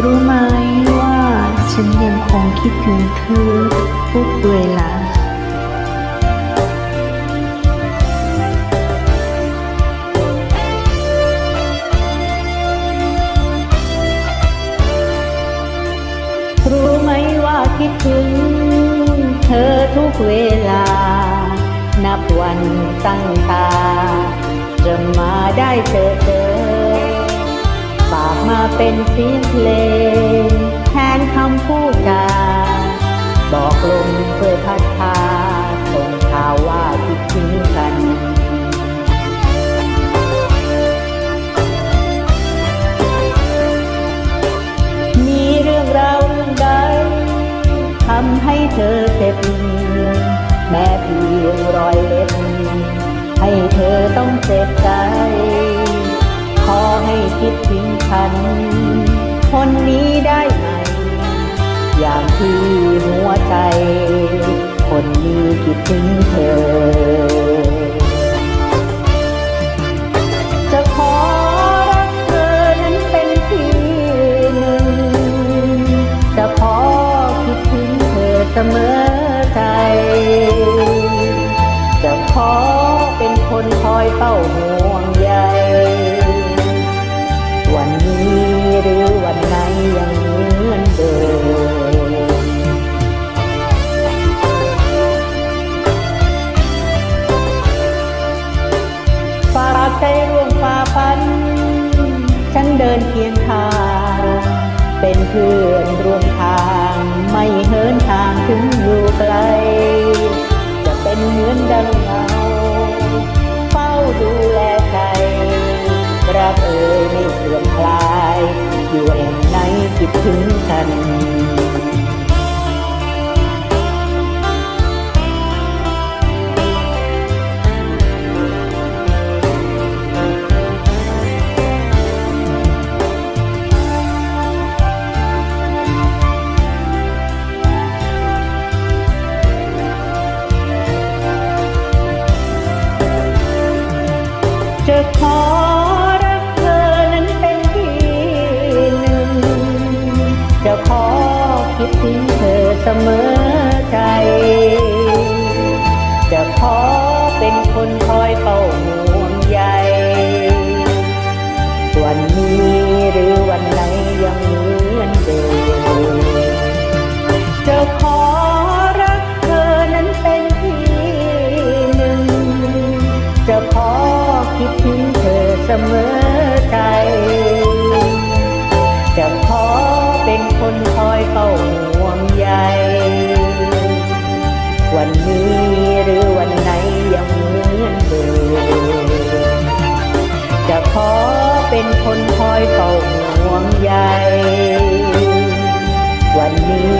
รู้ไหมว่าฉันยังคงคิดถึงเธอทุกเวลารู้ไหมว่าคิดถึงเธอทุกเวลา นับวันตั้งตา จะมาได้เจอเธอฝากม เป็นเสียงเพลงแทนคำพูดจาบอกลมเพื่อพัดพาส่งข่าวว่าคิดถึงกันมีเรื่องราวเรื่องใดทำให้เธอเจ็บแม้เพียงรอยเล็บให้เธอต้องเจ็บใจ ขอให้คิดถึง ฉัน คนนี้ได้ไหม อย่างที่หัวใจ คนนี้คิดถึงเธอ จะขอรักเธอนั้นเป็นที่หนึ่ง จะขอคิดถึงเธอเสมอใจ จะขอเป็นคนคอยเฝ้าห่วงใย วันนี้หรือวันไหนยังเหมือนเดิมฝากใจร่วมฝ่าฟัน ฉันเดินเคียงข้าง เป็นเพื่อนร่วมทาง ไม่เหินทางถึงอยู่ไกล ถึงกันจะขอ มอใจ จะขอเป็นคนคอยเฝ้าห่วงใยวันนี้หรือวันไหนยังเหมือนเดิมจะขอรักเธอนั้นเป็นที่หนึ่ง จะขอคิดถึงเธอเสมอใจ จะขอเป็นคนคอยเฝ้า เป็นคนคอยเฝ้าห่วงใยวันนี้